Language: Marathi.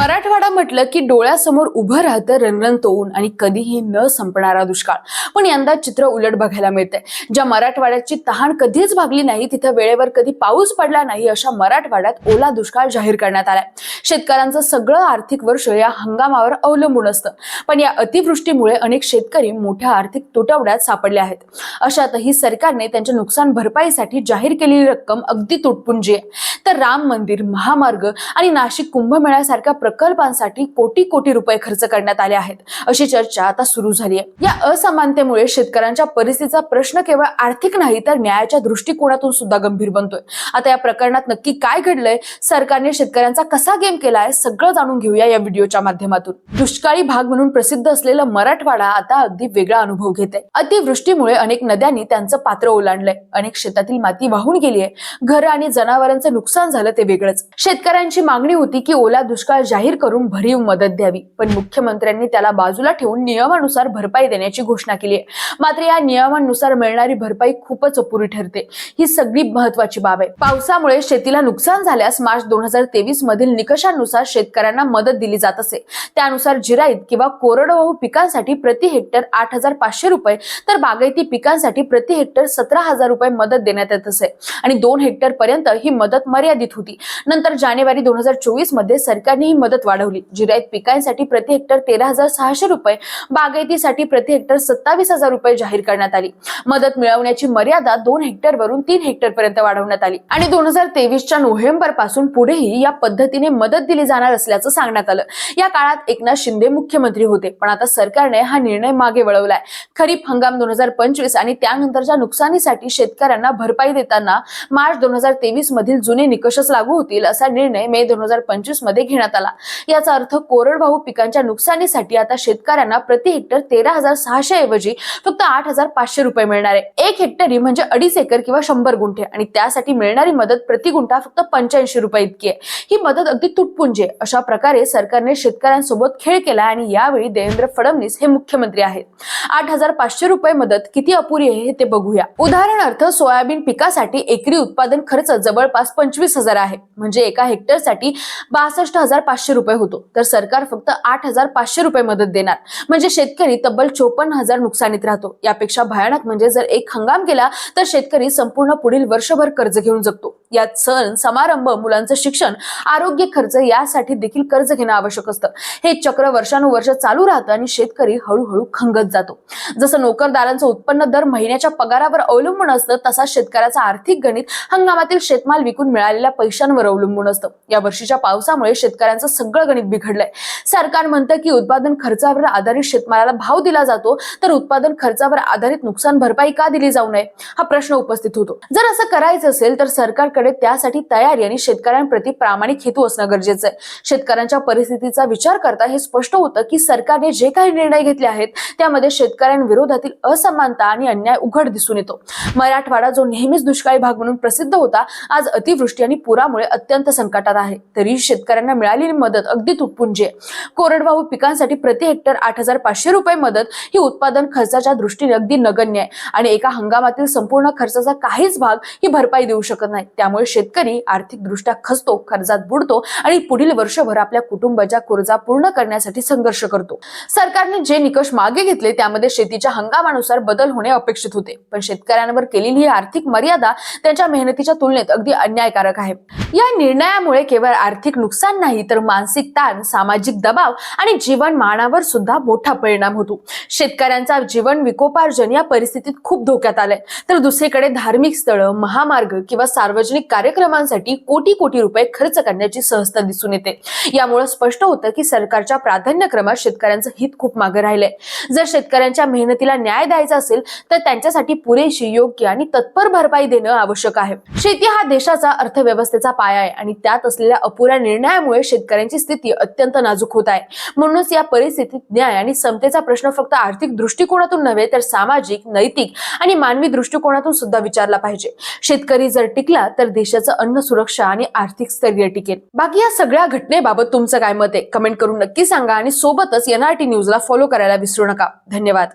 मराठवाडा म्हटलं की डोळ्यासमोर उभं राहतं रणरणतोऊन आणि कधीही न संपणारा दुष्काळ. पण यंदा चित्र उलट बघायला मिळतंय. ज्या मराठवाड्याची तहान कधीच भागली नाही तिथं वेळेवर कधी पाऊस पडला नाही अशा मराठवाड्यात ओला दुष्काळ जाहीर करण्यात आलाय. शेतकऱ्यांचं सगळं आर्थिक वर्ष या हंगामावर अवलंबून असतं. पण या अतिवृष्टीमुळे अनेक शेतकरी मोठ्या आर्थिक तुटवड्यात सापडले आहेत. अशातही सरकारने त्यांच्या नुकसान भरपाईसाठी जाहीर केलेली रक्कम अगदी तुटपुंजी आहे. तर राम मंदिर महामार्ग आणि नाशिक कुंभमेळ्यासारख्या प्रकल्पांसाठी कोटी कोटी रुपये खर्च करण्यात आले आहेत. अशी चर्चा आता सुरू झाली आहे या असमानतेमुळे शेतकऱ्यांच्या परिस्थितीचा प्रश्न केवळ आर्थिक नाही तर न्यायाच्या दृष्टिकोनातून सुद्धा गंभीर बनतोय. आता या प्रकरणात नक्की काय घडलंय? सरकारने शेतकऱ्यांचा कसा गेम केलाय? सगळं जाणून घेऊया या व्हिडिओच्या माध्यमातून. दुष्काळी भाग म्हणून प्रसिद्ध असलेला मराठवाडा आता अगदी वेगळा अनुभव घेत आहे अतिवृष्टीमुळे अनेक नद्यांनी त्यांचं पात्र ओलांडलंय. अनेक शेतातील माती वाहून गेली आहे घरं आणि जनावरांचं नुकसान झालं ते वेगळंच. शेतकऱ्यांची मागणी होती की ओला दुष्काळ जाहीर करून भरीव मदत द्यावी. पण मुख्यमंत्र्यांनी त्याला बाजूला ठेवून नियमानुसार भरपाई देण्याची घोषणा केली आहे. मात्र या नियमानुसार मिळणारी भरपाई खूपच अपुरी ठरते. ही सगळी महत्वाची बाब आहे. पावसामुळे शेतीला नुकसान झाल्यास मार्च दोन हजार तेवीस मधील निकषांनुसार शेतकऱ्यांना मदत दिली जात असे. त्यानुसार जिराईत किंवा कोरडवाहू पिकांसाठी प्रति हेक्टर आठ हजार पाचशे रुपये तर बागायती पिकांसाठी प्रति हेक्टर सतरा हजार रुपये मदत देण्यात येत असे. आणि दोन हेक्टर पर्यंत ही मदत मर्यादित होती. नंतर जानेवारी दोन हजार चोवीसमध्ये सरकारने ही मदत वाढवली. जिरायत पिकांसाठी प्रति हेक्टर तेरा हजार सहाशे रुपये बागायतीसाठी प्रति हेक्टर सत्तावीस हजार रुपये जाहीर करण्यात आली. मदत मिळवण्याची मर्यादा दोन हेक्टर वरून तीन हेक्टर पर्यंत वाढवण्यात आली. आणि दोन हजार तेवीसच्या नोव्हेंबरपासून पुढेही या पद्धतीने मदत दिली जाणार असल्याचं सांगण्यात आलं. या काळात एकनाथ शिंदे मुख्यमंत्री होते पण आता सरकारने हा निर्णय मागे वळवलाय. खरीप हंगाम दोन हजार पंचवीस आणि त्यानंतरच्या नुकसानीसाठी शेतकऱ्यांना भरपाई देताना मार्च दोन हजार तेवीस मधील जुने निकषच लागू होतील असा निर्णय मे दोन हजार पंचवीसमध्ये घेण्यात आला. याचा अर्थ कोरडवाहू पिकांच्या नुकसानीसाठी आता शेतकऱ्यांना प्रति हेक्टर तेरा हजार सहाशे ऐवजी फक्त आठ हजार पाचशे रुपये मिळणार आहे. एक हेक्टरी म्हणजे अडीच एकर किंवा शंभर गुंठे आणि त्यासाठी मिळणारी मदत प्रति गुंठा फक्त पंच्याऐंशी रुपये इतकी आहे. ही मदत अगदी तुटपुंजे अशा प्रकारे सरकारने शेतकऱ्यांसोबत खेळ केला आणि यावेळी देवेंद्र फडणवीस हे मुख्यमंत्री आहेत. आठ हजार पाचशे रुपये मदत किती अपुरी आहे हे ते बघूया. उदाहरणार्थ सोयाबीन पिकासाठी एकरी उत्पादन खर्च जवळपास पंचवीस हजार आहे. म्हणजे एका हेक्टरसाठी बासष्ट हजार पाचशे रुपये होतो. तर सरकार फक्त आठ हजार पाचशे रुपये मदत देणार. म्हणजे शेतकरी तब्बल चोपन्न हजार नुकसानीत राहतो. यापेक्षा भयानक म्हणजे जर एक हंगाम केला तर शेतकरी संपूर्ण पुढील वर्षभर कर्ज घेऊन जगतो. यात सण समारंभ मुलांचं शिक्षण आरोग्य खर्च यासाठी देखील कर्ज घेणं आवश्यक असतं. हे चक्र वर्षानुवर्ष चालू राहतं आणि शेतकरी हळूहळू खंगत जातो. जसं नोकरदारांचं उत्पन्न दर महिन्याच्या पगारावर अवलंबून असतं तसा शेतकऱ्याचा आर्थिक गणित हंगामातील शेतमाल विकून मिळालेल्या पैशांवर अवलंबून असतं. या वर्षीच्या पावसामुळे शेतकऱ्यांचं सगळं गणित बिघडलंय. सरकार म्हणतं की उत्पादन खर्चावर आधारित शेतमालाला भाव दिला जातो तर उत्पादन खर्चावर आधारित नुकसान भरपाई का दिली जाऊ नये? हा प्रश्न उपस्थित होतो. जर असं करायचं असेल तर सरकार सरकारकडे त्यासाठी तयारी आणि शेतकऱ्यांप्रती प्रामाणिक हेतू असणं गरजेचं आहे. शेतकऱ्यांच्या परिस्थितीचा विचार करता हे स्पष्ट होतं की सरकारने जे काही निर्णय घेतले आहेत त्यामध्ये शेतकऱ्यांविरोधातील असमानता आणि अन्याय उघड दिसून येतो. मराठवाडा जो नेहमीच दुष्काळी भाग म्हणून प्रसिद्ध होता आज अतिवृष्टी आणि पुरामुळे अत्यंत संकटात आहे. तरी शेतकऱ्यांना मिळालेली मदत अगदी तुटपुंजी आहे. कोरडवाहू पिकांसाठी प्रति हेक्टर आठ हजार पाचशे रुपये मदत ही उत्पादन खर्चाच्या दृष्टीने अगदी नगण्य आहे. आणि एका हंगामातील संपूर्ण खर्चाचा काहीच भाग ही भरपाई देऊ शकत नाही. त्यामुळे शेतकरी आर्थिकदृष्ट्या खचतो कर्जात बुडतो आणि पुढील वर्षभर आपल्या कुटुंबाच्या कुर्जा पूर्ण करण्यासाठी संघर्ष करतो. सरकारने जे निकष मागे घेतले त्यामध्ये शेतीच्या हंगामानुसार बदल होणे अपेक्षित होते. पण शेतकऱ्यांवर केलेली ही आर्थिक मर्यादा त्यांच्या मेहनतीच्या तुलनेत अगदी अन्यायकारक आहे. या निर्णयामुळे केवळ आर्थिक नुकसान नाही तर मानसिक ताण सामाजिक दबाव आणि जीवनमानावर सुद्धा मोठा परिणाम होतो. शेतकऱ्यांचा जीवन विकोपार्जन या परिस्थितीत खूप धोक्यात आलंय. तर दुसरीकडे धार्मिक स्थळं महामार्ग किंवा सार्वजनिक कार्यक्रमांसाठी कोटी कोटी रुपये खर्च करण्याची सहजता दिसून येते. यामुळे स्पष्ट होतं की सरकारच्या प्राधान्यक्रमात शेतकऱ्यांचं हित खूप मागे राहिलंय. जर शेतकऱ्यांच्या मेहनतीला न्याय द्यायचा असेल तर त्यांच्यासाठी पुरेशी योग्य आणि तत्पर भरपाई देणं आवश्यक आहे. शेती हा देशाचा अर्थव्यवस्थेचा पाया आहे आणि त्यात असलेल्या अपुऱ्या निर्णयामुळे शेतकऱ्यांची स्थिती अत्यंत नाजूक होत आहे. म्हणूनच या परिस्थितीत न्याय आणि समतेचा प्रश्न फक्त आर्थिक दृष्टिकोनातून नव्हे तर सामाजिक नैतिक आणि मानवी दृष्टिकोनातून सुद्धा विचारला पाहिजे. शेतकरी जर टिकला तर देशाचं अन्न सुरक्षा आणि आर्थिक स्थैर्य टिकेल. बाकी या सगळ्या घटनेबाबत तुमचं काय मत आहे? कमेंट करून नक्की सांगा आणि सोबतच एनआरटी न्यूजला फॉलो करायला विसरू नका. धन्यवाद.